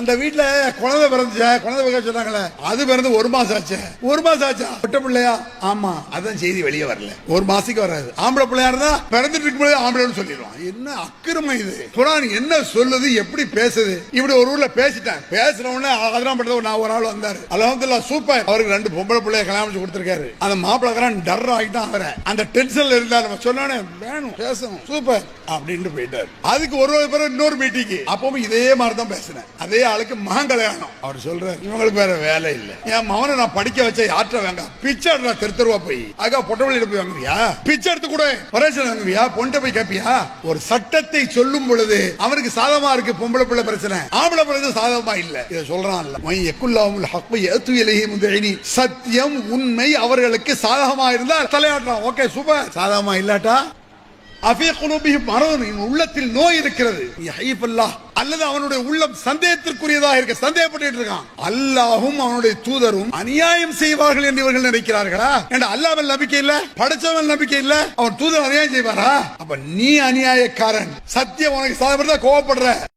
அந்த வீட்டுல குழந்தை பிறந்துச்சா குழந்தை பிறக்க சொன்னாங்களே அது பிறந்து ஒரு மாசம் ஆச்சு. ஒரு மாசம் ஆச்சா? பொட்ட பிள்ளையா? ஆமா. அதான் செய்தி வெளியே வரல. ஒரு மாசத்துக்கு வராது. ஆம்பளை பிள்ளையா இருந்தா பிறந்துட்டு இருக்கும்போது ஆம்பளைன்னு சொல்லிடுவான். என்ன அக்கிரமம் இது? குரான் என்ன சொல்லுது? எப்படி பேசுது? இப்படி ஒரு ஊர்ல பேசிட்டேன். பேசுன அதெல்லாம் பண்றது நான் ஒரு ஆள் வந்தாரு. அலமதுல்லா சூப்பர். அவருக்கு ரெண்டு பொம்பளை பிள்ளைய கல்யாணம் பண்ணி கொடுத்திருக்காரு. அந்த மாப்பிள்ளக்காரன் டர் ஆகிட்டான் அவரை. அந்த டென்ஷன்ல இருந்தா நம்ம சொன்னோன்னே வேணும் பேசணும். சூப்பர். அப்படின்ட்டு போயிட்டாரு. அதுக்கு ஒரு ஒரு பிறகு இன்னொரு மீட்டிங்கு அப்பவும் இதே மாதிரி தான் பேசினேன். அதே ஆளுக்கு மகன் கல்யாணம் அவர் சொல்றாரு இவங்களுக்கு வேற வேலை இல்ல. என் மகனை நான் படிக்க வச்ச யாற்ற வேங்க? பிச்சை எடுறா தெரு தெருவா போய். அக்கா பொட்டவழியில போய் வாங்குவியா? பிச்சை எடுத்து கூட. பரேஷன் வாங்குவியா? பொண்ட போய் கேப்பியா? ஒரு சட்டத்தை சொல்லும் பொழுது அவனுக்கு சாதமா இருக்கு பொம்பளை பிள்ளை பிரச்சனை. ஆம்பளை பிள்ளை சாதகமா இல்ல. இதை சொல்றான்ல. மை எக்குல்லாமுல் ஹக்பை ஏத்து இலகி முதலினி சத்தியம் உண்மை அவர்களுக்கு சாதகமா இருந்தால் தலையாட்டுறான் ஓகே சூப்பர். சாதகமா இல்லாட்டா? உள்ளத்தில் நோய் இருக்கிறது. அல்லது அவனுடைய உள்ளம் சந்தேகத்திற்குரியதாக இருக்க சந்தேகப்பட்டு இருக்கான். அல்லாஹும் அவனுடைய தூதரும் அநியாயம் செய்வார்கள் என்று இவர்கள் நினைக்கிறார்களா? என்ற அல்லாஹ்வில் நம்பிக்கை இல்ல? படைச்சவன் நம்பிக்கை இல்ல? அவன் தூதர் அநியாயம் செய்வாரா? அப்ப நீ அநியாயக்காரன். சத்தியம் உனக்கு சாதப்படுறதா கோவப்படுற?